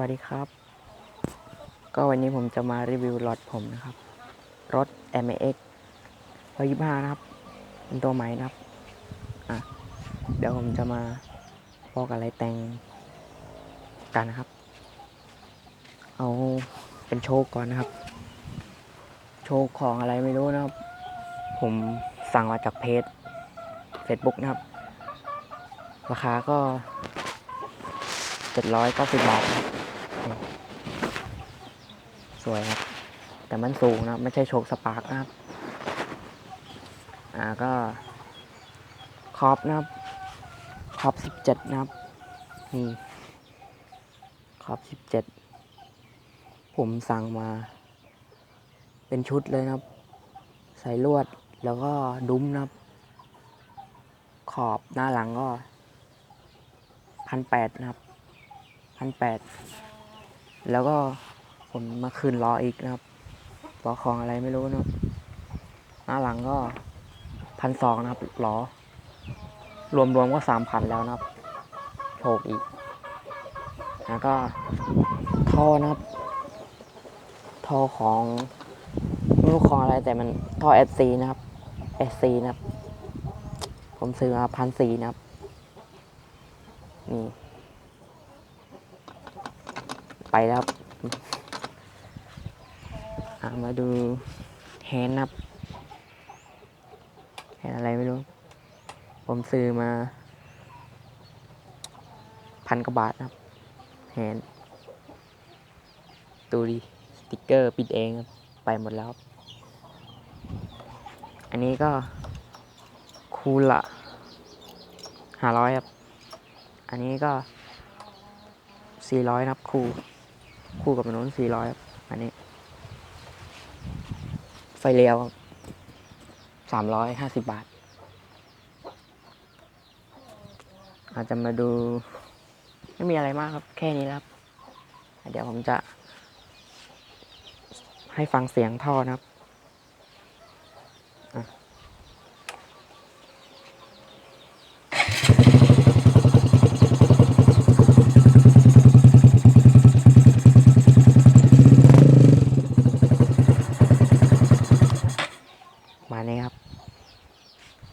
วัสดีครับ ก็วันนี้ผมจะมารีวิวรถผมนะครับ รถ m x 125นะครับ เป็นตัวใหม่นะครับ อะ เดี๋ยวผมจะมาบอกอะไรแต่งกันนะครับ เอาเป็นโชคก่อนนะครับ โชคของอะไรไม่รู้นะครับ ผมสั่งมาจากเพจ Facebook นะครับ ราคาก็ 790บาทนะครับนี่สวยครับ แต่มันสูงนะ ไม่ใช่โชคสปาร์กนะครับ อ่าก็ คอบนะครับครอบ17นะครับ นี่ครอบ17ผมสั่งมา เป็นชุดเลยนะครับ ใส่ลวดแล้วก็ดุ้มนะครับ ขอบหน้าหลังก็พันแปดนะครับ พันแปดแล้วก็ผมมาคืนล้ออีกนะครับล้อของอะไรไม่รู้นะครับหน้าหลังก็พันสองนะครับล้อ รวมๆก็สามพันแล้วนะครับโชคอีก แล้วก็ท่อนะครับ ท่อของไม่รู้ของอะไรแต่มันท่อ SC นะครับ SC นะครับ ผมซื้อมาพันสี่นะครับนี่ ไปแล้วครับมาดูแฮนด์นครับแฮนอะไรไม่รู้ ผมซื้อมาพันกว่าบาทครับแฮนด์ดูดิสติกเกอร์ปิดเองครับ ไปหมดแล้ว อันนี้ก็คูละห้าร้อยครับ อันนี้ก็สี่ร้อยนับคู่ คู่กับอันนู้นสี่ร้อยครับอันนี้ ไฟเลี้ยวสามร้อยห้าสิบบาท อาจจะมาดู ไม่มีอะไรมากครับ แค่นี้แล้วครับ เดี๋ยวผมจะ ให้ฟังเสียงท่อนะครับ